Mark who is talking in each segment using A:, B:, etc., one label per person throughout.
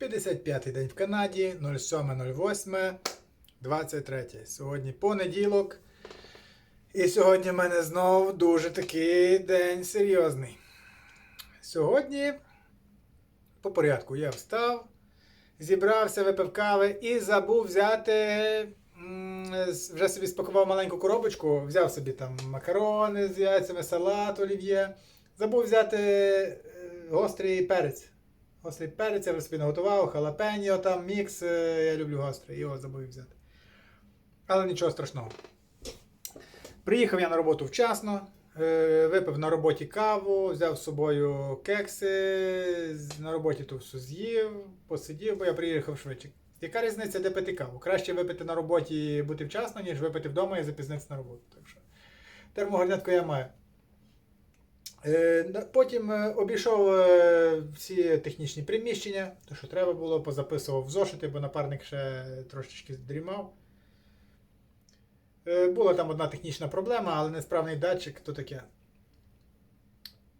A: 55-й день в Канаді, 07.08.23. Сьогодні понеділок. І сьогодні в мене знов дуже такий день серйозний. Сьогодні, по порядку, я встав, зібрався, випив кави і забув взяти. Вже собі спакував маленьку коробочку, взяв собі там макарони з яйцями, салат, олів'є. Забув взяти е, гострий перець. Гострий перець я вже собі наготував, халапеньо там, мікс. е, Я люблю гострий, його забув взяти. Але нічого страшного. Приїхав я на роботу вчасно, е, випив на роботі каву, взяв з собою кекси, на роботі то все з'їв, посидів, бо я приїхав швидше. Яка різниця, де пити каву? Краще випити на роботі і бути вчасно, ніж випити вдома і запізнитися на роботу. Так що термогорнятку я маю. Е, Потім е, обійшов е, всі технічні приміщення, то що треба було, позаписував в зошити, бо напарник ще трошечки дрімав. Була там одна технічна проблема, але несправний датчик то таке.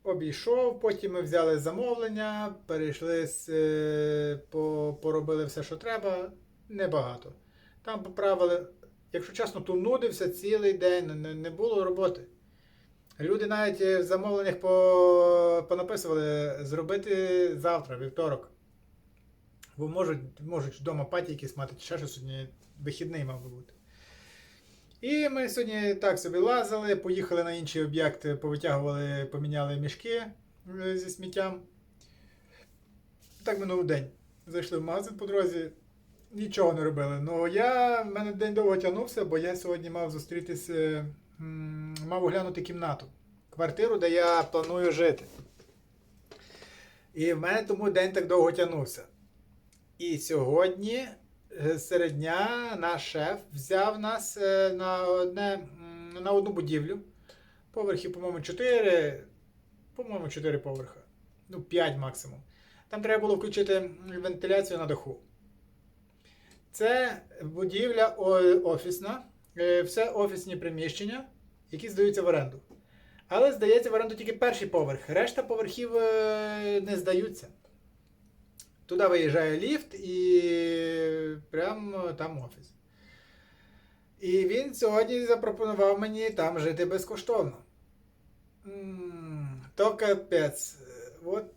A: Обійшов, потім ми взяли замовлення, перейшли, поробили все, що треба. Небагато. Там поправили, якщо чесно, то нудився цілий день, не було роботи. Люди навіть в замовленнях по, понаписували зробити завтра, вівторок. Бо можуть, можуть вдома паті якісь мати, ще щось сьогодні вихідний мав би бути. І ми сьогодні так собі лазили, поїхали на інші об'єкти, повитягували, поміняли мішки е, зі сміттям. Так минув день. Зайшли в магазин по дорозі, нічого не робили. Ну я в мене день довго тягнувся, бо я сьогодні мав зустрітися, мав оглянути кімнату, квартиру, де я планую жити. І в мене тому день так довго тягнувся. І сьогодні е, серед дня наш шеф взяв нас е, на, одне, на одну будівлю. Поверхів, по-моєму, 4, по-моєму, 4 поверха. Ну, 5 максимум. Там треба було включити вентиляцію на даху. Це будівля офісна, е, все офісні приміщення, які здаються в оренду. Але здається в оренду тільки перший поверх. Решта поверхів е, не здаються. Туди виїжджає ліфт і прямо там офіс. І він сьогодні запропонував мені там жити безкоштовно. То капець. От.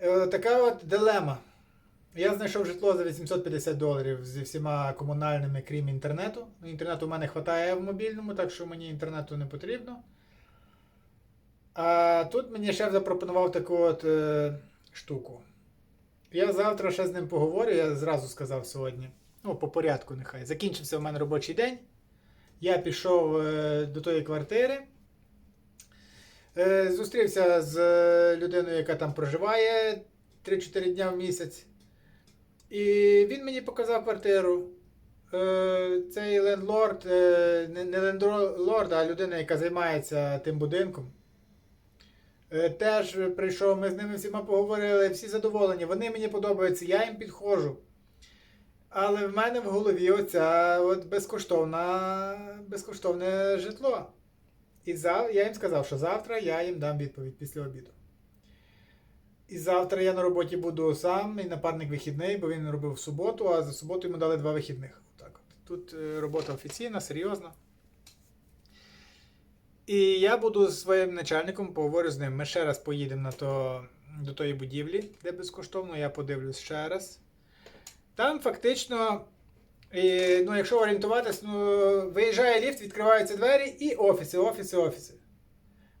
A: Е, Така от дилема. Я знайшов житло за 850 доларів зі всіма комунальними, крім інтернету. Інтернету в мене вистачає в мобільному, так що мені інтернету не потрібно. А тут мені шеф запропонував таку от е, штуку. Я завтра ще з ним поговорю, я зразу сказав сьогодні. Ну, по порядку нехай. Закінчився в мене робочий день. Я пішов е, до тої квартири. Е, зустрівся з е, людиною, яка там проживає 3-4 дня в місяць. І він мені показав квартиру. Е, цей лендлорд, е, не, лендлорд, а людина, яка займається тим будинком. Е, Теж прийшов, ми з ними всіма поговорили, всі задоволені, вони мені подобаються, я їм підходжу. Але в мене в голові оця от безкоштовна, безкоштовне житло. І зав... я їм сказав, що завтра я їм дам відповідь після обіду. І завтра я на роботі буду сам, і напарник вихідний, бо він робив в суботу, а за суботу йому дали два вихідних. Отак от. Тут е, робота офіційна, серйозна. І я буду з своїм начальником, поговорю з ним. Ми ще раз поїдемо на то, до тої будівлі, де безкоштовно, я подивлюсь ще раз. Там фактично, і, ну, якщо орієнтуватись, ну, виїжджає ліфт, відкриваються двері і офіси, офіси, офіси.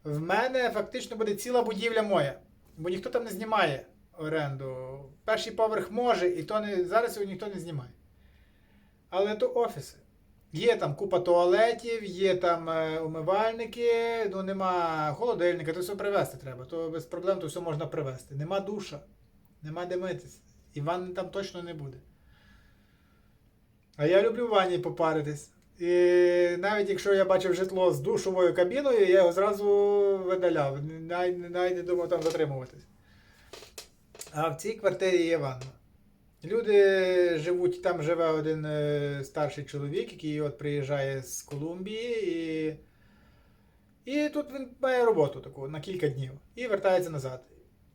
A: В мене фактично буде ціла будівля моя, бо ніхто там не знімає оренду. Перший поверх може, і то не, зараз його ніхто не знімає. Але то офіси. Є там купа туалетів, є там е, умивальники, ну нема холодильника, то все привезти треба. То без проблем то все можна привезти. Нема душа, нема де митись. І ванни там точно не буде. А я люблю в ванні попаритись. І навіть якщо я бачив житло з душовою кабіною, я його зразу видаляв. Навіть, навіть не думав там затримуватись. А в цій квартирі є ванна. Люди живуть, там живе один е, старший чоловік, який от приїжджає з Колумбії, і, і тут він має роботу таку на кілька днів і вертається назад.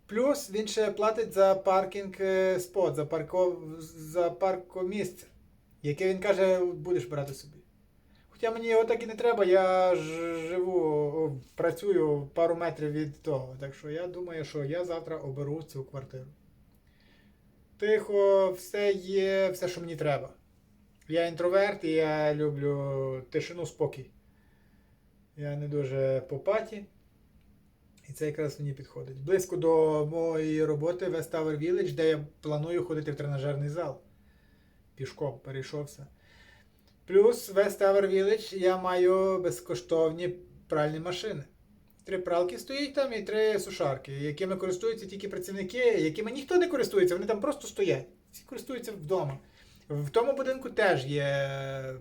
A: Плюс він ще платить за паркінг е, спот, за, парко, за паркомісце, яке він каже, будеш брати собі. Хоча мені його так і не треба, я живу, працюю пару метрів від того. Так що я думаю, що я завтра оберу цю квартиру. Тихо, все є, все, що мені треба. Я інтроверт і я люблю тишину, спокій. Я не дуже по паті. І це якраз мені підходить. Близько до моєї роботи West Tower Village, де я планую ходити в тренажерний зал. Пішком перейшовся. Плюс West Tower Village я маю безкоштовні пральні машини. Три пралки стоїть там і три сушарки, якими користуються тільки працівники, якими ніхто не користується, вони там просто стоять. Всі користуються вдома. В тому будинку теж є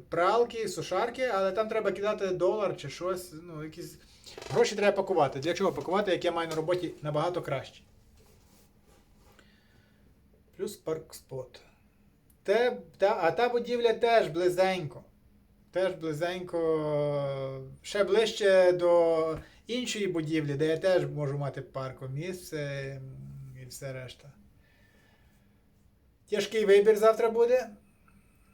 A: пралки, сушарки, але там треба кидати долар чи щось. Ну, якісь гроші треба пакувати. Для чого пакувати, як я маю на роботі набагато краще. Плюс паркспот. Те, та, а та будівля теж близенько. Теж близенько, ще ближче до іншої будівлі, де я теж можу мати паркомісце і все решта. Тяжкий вибір завтра буде.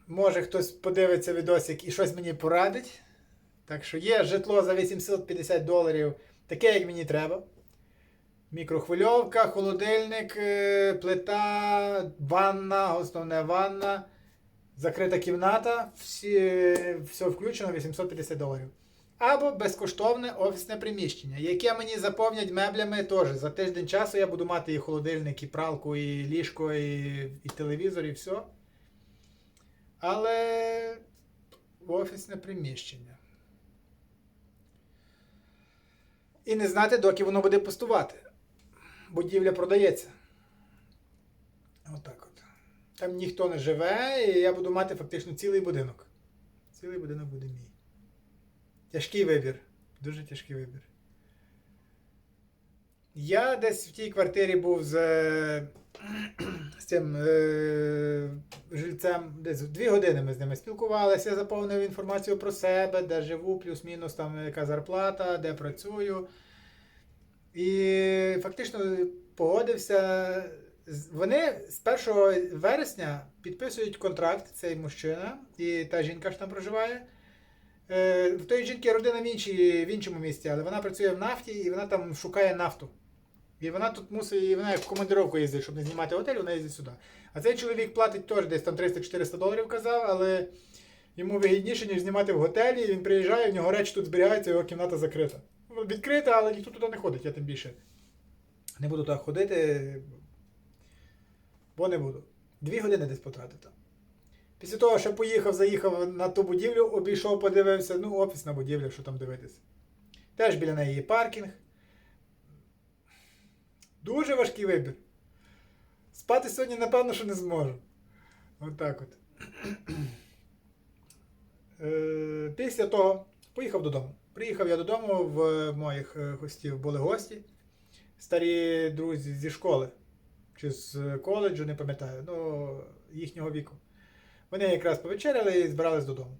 A: Може хтось подивиться відосик і щось мені порадить. Так що є житло за 850 доларів, таке, як мені треба. Мікрохвильовка, холодильник, е, плита, ванна, основне ванна, закрита кімната, всі, все включено 850 доларів. Або безкоштовне офісне приміщення, яке мені заповнять меблями теж. За тиждень часу я буду мати і холодильник, і пралку, і ліжко, і, і телевізор, і все. Але офісне приміщення. І не знати, доки воно буде пустувати. Будівля продається. Отак от. Там ніхто не живе, і я буду мати фактично цілий будинок. Цілий будинок буде мій. Тяжкий вибір. Дуже тяжкий вибір. Я десь в тій квартирі був з, з цим е, жильцем, десь дві години ми з ними спілкувалися, я заповнив інформацію про себе, де живу, плюс-мінус там яка зарплата, де працюю. І фактично погодився. Вони з 1 вересня підписують контракт, цей мужчина і та жінка, що там проживає. Е, В тої жінки родина в, іншій, в іншому місті, але вона працює в нафті і вона там шукає нафту. І вона тут мусить, і вона як в командировку їздить, щоб не знімати готель, вона їздить сюди. А цей чоловік платить теж десь там 300-400 доларів казав, але йому вигідніше, ніж знімати в готелі. Він приїжджає, в нього речі тут зберігаються, його кімната закрита. Ну, Відкрита, але ніхто туди не ходить, я тим більше. Не буду туди ходити, бо не буду. Дві години десь потратив там. Після того, що поїхав, заїхав на ту будівлю, обійшов, подивився, ну, офісна будівля, що там дивитися. Теж біля неї є паркінг. Дуже важкий вибір. Спати сьогодні, напевно, що не зможу. Отак от. Е, Після того поїхав додому. Приїхав я додому, в моїх е, гостів були гості. Старі друзі зі школи чи з коледжу, не пам'ятаю, ну, їхнього віку. Вони якраз повечеряли і збирались додому.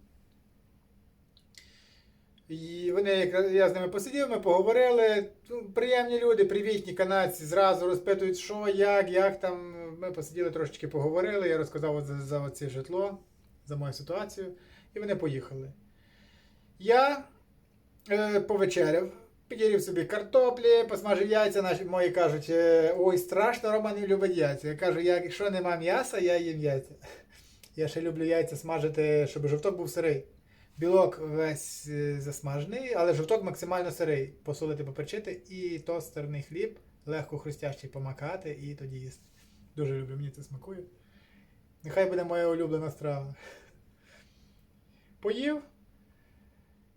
A: І вони я з ними посидів, ми поговорили. Ну, приємні люди, привітні канадці, зразу розпитують, що, як, як там. Ми посиділи трошечки поговорили, я розказав за, за це житло, за мою ситуацію, і вони поїхали. Я повечеряв, підірів собі картоплі, посмажив яйця. Наші мої кажуть, е, ой, страшно, Роман не любить яйця. Я кажу, я, якщо нема м'яса, я їм яйця. Я ще люблю яйця смажити, щоб жовток був сирий. Білок весь е, засмажений, але жовток максимально сирий. Посолити, поперчити і тостерний хліб, легко хрустящий помакати і тоді їсти. Дуже люблю, мені це смакує. Нехай буде моя улюблена страва. Поїв.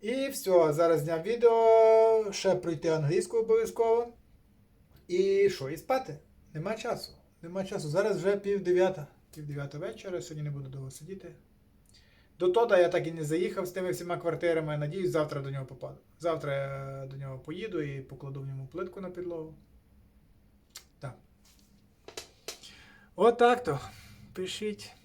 A: І все, зараз зняв відео, ще пройти англійську обов'язково. І що, і спати? Нема часу. Нема часу. Зараз вже пів дев'ята. Пів дев'ята вечора, сьогодні не буду довго сидіти. До Тода я так і не заїхав з тими всіма квартирами. Надіюсь, завтра до нього попаду. Завтра я до нього поїду і покладу в ньому плитку на підлогу. Так. Отак то. Пишіть.